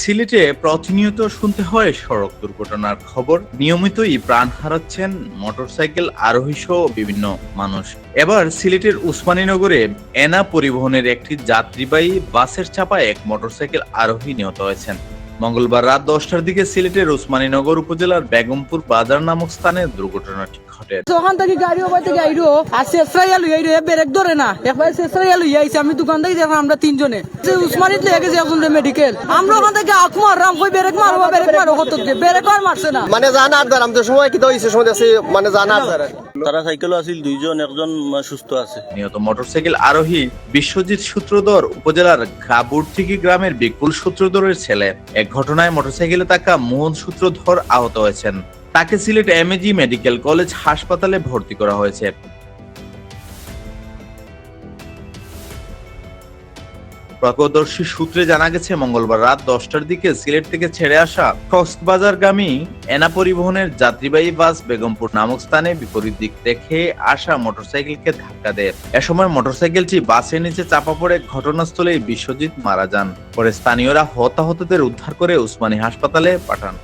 সিলেটে প্রতিনিয়ত শুনতে হয় সড়ক দুর্ঘটনার খবর। নিয়মিতই প্রাণ হারাচ্ছেন মোটরসাইকেল আরোহী সহ বিভিন্ন মানুষ। এবার সিলেটের উসমানীনগরে এনা পরিবহনের একটি যাত্রীবাহী বাসের চাপায় এক মোটরসাইকেল আরোহী নিহত হয়েছেন। মঙ্গলবার রাত দশটার দিকে সিলেটের উসমানীনগর উপজেলার বেগমপুর বাজার নামক স্থানে দুর্ঘটনাটি ঘটে। ওখান থেকে গাড়ি ওখান থেকে আইরো আর শেষরাইয়া লই আইরো ব্রেক ধরে না। একবার শেষরাইয়া লই আইছি আমি দোকান থেকে দেখলাম আমরা তিনজনে। সে উসমানিত লয়ে গেছে এখন মেডিকেল আমরা ওখান থেকে কই ব্রেক মারবো ব্রেক মারো কত ব্রেক আর মারছে না। মানে জানা আর সময় কি হয়েছে সময় আছে মানে জানা আর দ্বারা তারা সাইকেলও আছিল দুইজন একজন সুস্থ আছে। নিহত মোটরসাইকেল আরোহী বিশ্বজিৎ সূত্রধর উপজেলার গাবুরথিকি গ্রামের বিপুল সূত্রধরের ছেলে। এক ঘটনায় মোটরসাইকেলে থাকা মোহন সূত্রধর আহত হয়েছেন। তাকে সিলেট এমএজি মেডিকেল কলেজ হাসপাতালে ভর্তি করা হয়েছে। প্রত্যক্ষদর্শী সূত্রে জানা গেছে, মঙ্গলবার রাত দশটার দিকে সিলেট থেকে ছেড়ে আসা কক্সবাজারগামী এনা পরিবহনের যাত্রীবাহী বাস বেগমপুর নামক স্থানে বিপরীত দিক দেখে আসা মোটরসাইকেলকে ধাক্কা দেয়। এ সময় মোটরসাইকেলটি বাসের নিচে চাপা পড়ে ঘটনাস্থলেই বিশ্বজিৎ মারা যান। পরে স্থানীয়রা হতাহতদের উদ্ধার করে উসমানী হাসপাতালে পাঠান।